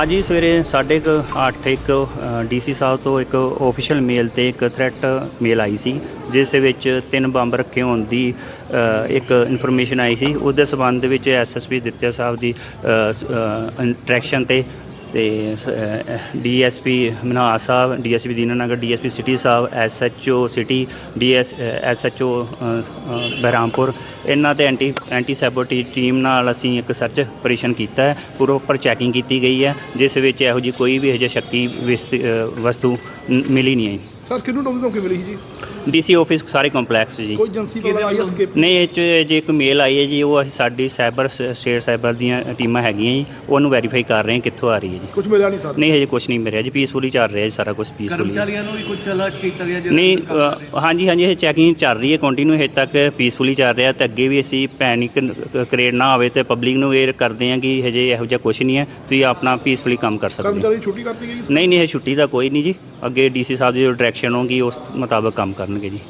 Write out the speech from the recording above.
ਅੱਜ ਹੀ ਸਵੇਰੇ ਸਾਢੇ ਕੁ ਅੱਠ ਇੱਕ ਡੀਸੀ ਸਾਹਿਬ ਤੋਂ ਇੱਕ ਆਫੀਸ਼ੀਅਲ ਮੇਲ ਤੇ ਇੱਕ ਥ੍ਰੈਟ ਮੇਲ ਆਈ ਸੀ, ਜਿਸ ਵਿੱਚ ਤਿੰਨ ਬੰਬ ਰੱਖੇ ਹੋਣ ਦੀ ਇੱਕ ਇਨਫੋਰਮੇਸ਼ਨ ਆਈ ਸੀ। ਉਸ ਦੇ ਸਬੰਧ ਵਿੱਚ ਐਸਐਸਪੀ ਦਿੱਤਿਆ ਸਾਹਿਬ ਦੀ ਇੰਟਰੈਕਸ਼ਨ ਤੇ ਤੇ DSP Manhas sahib, DSP Dinanagar, DSP city sahib, SHO city, DS SHO Behrampur, ਇਹਨਾਂ ਤੇ ਐਂਟੀ ਐਂਟੀ ਸੈਬੋਟੀ ਟੀਮ ਨਾਲ ਅਸੀਂ ਇੱਕ ਸਰਚ ਆਪਰੇਸ਼ਨ ਕੀਤਾ ਹੈ। ਪ੍ਰੋਪਰ ਚੈਕਿੰਗ ਕੀਤੀ ਗਈ ਹੈ। ਜਿਸ ਵਿੱਚ ਇਹੋ ਜਿਹੀ ਕੋਈ ਵੀ ਅਜਿਹੀ ਸ਼ੱਕੀ ਵਿਸਤ- ਵਸਤੂ ਮਿਲੀ ਨਹੀਂ ਹੈ। ਸਰ, ਕਿਹਨੂੰ ਨੌਕਰੀ ਮਿਲੀ ਸੀ ਜੀ? ਡੀਸੀ ਆਫਿਸ ਸਾਰੇ ਕੰਪਲੈਕਸ ਜੀ। ਕੋਈ ਏਜੰਸੀ ਵਾਲਾ ਆਈ ਐਸਕੇਪ ਨਹੀਂ ਇਹ 'ਚ ਜੇ ਇੱਕ ਮੇਲ ਆਈ ਹੈ ਜੀ ਉਹ ਅਸੀਂ ਸਾਡੀ ਸਾਈਬਰ ਸਟੇਟ ਸਾਈਬਰ ਦੀਆਂ ਟੀਮਾਂ ਹੈਗੀਆਂ ਜੀ ਉਹਨੂੰ ਵੈਰੀਫਾਈ ਕਰ ਰਹੇ ਹਾਂ ਕਿੱਥੋਂ ਆ ਰਹੀ ਹੈ ਜੀ। ਕੁਝ ਮਿਲਿਆ ਨਹੀਂ ਸਰ? ਨਹੀਂ ਹਜੇ ਕੁਝ ਨਹੀਂ ਮਿਲਿਆ ਜੀ ਪੀਸਫੁਲੀ ਚੱਲ ਰਿਹਾ ਜੀ ਸਾਰਾ ਕੁਝ ਪੀਸਫੁਲੀ ਕਰਮਚਾਰੀਆਂ ਨੂੰ ਵੀ ਕੁਝ ਅਲਰਟ ਕੀਤਾ ਗਿਆ ਜਿਹੜਾ ਨਹੀਂ ਅ, ਹਾਂਜੀ ਹਾਂਜੀ ਇਹ ਚੈਕਿੰਗ ਚੱਲ ਰਹੀ ਹੈ ਕੰਟੀਨਿਊ ਹਜੇ ਤੱਕ ਪੀਸਫੁਲੀ ਚੱਲ ਰਿਹਾ ਤੇ ਅੱਗੇ ਵੀ ਅਸੀਂ ਪੈਨਿਕ ਕ੍ਰੀਏਟ ਨਾ ਹੋਵੇ ਤੇ ਪਬਲਿਕ ਨੂੰ ਅਵੇਅਰ ਕਰਦੇ ਹਾਂ ਕਿ ਹਜੇ ਇਹੋ ਜਿਹਾ ਕੁਝ ਨਹੀਂ ਹੈ ਤੁਸੀਂ ਆਪਣਾ ਪੀਸਫੁਲੀ ਕੰਮ ਕਰ ਸਕਦੇ ਹੋ। ਕਰਮਚਾਰੀ ਛੁੱਟੀ ਕਰਤੀ ਗਈ ਨਹੀਂ ਨਹੀਂ ਇਹ ਛੁੱਟੀ ਦਾ ਕੋਈ ਨਹੀਂ ਜੀ ਅੱਗੇ ਡੀਸੀ ਸਾਹਿਬ ਦੀ ਜੋ ਡਾਇਰੈਕਸ਼ਨ ਹੋਗੀ ਉਸ ਮੁਤਾਬਕ ਕੰਮ ਕਰਨਗੇ ਜੀ।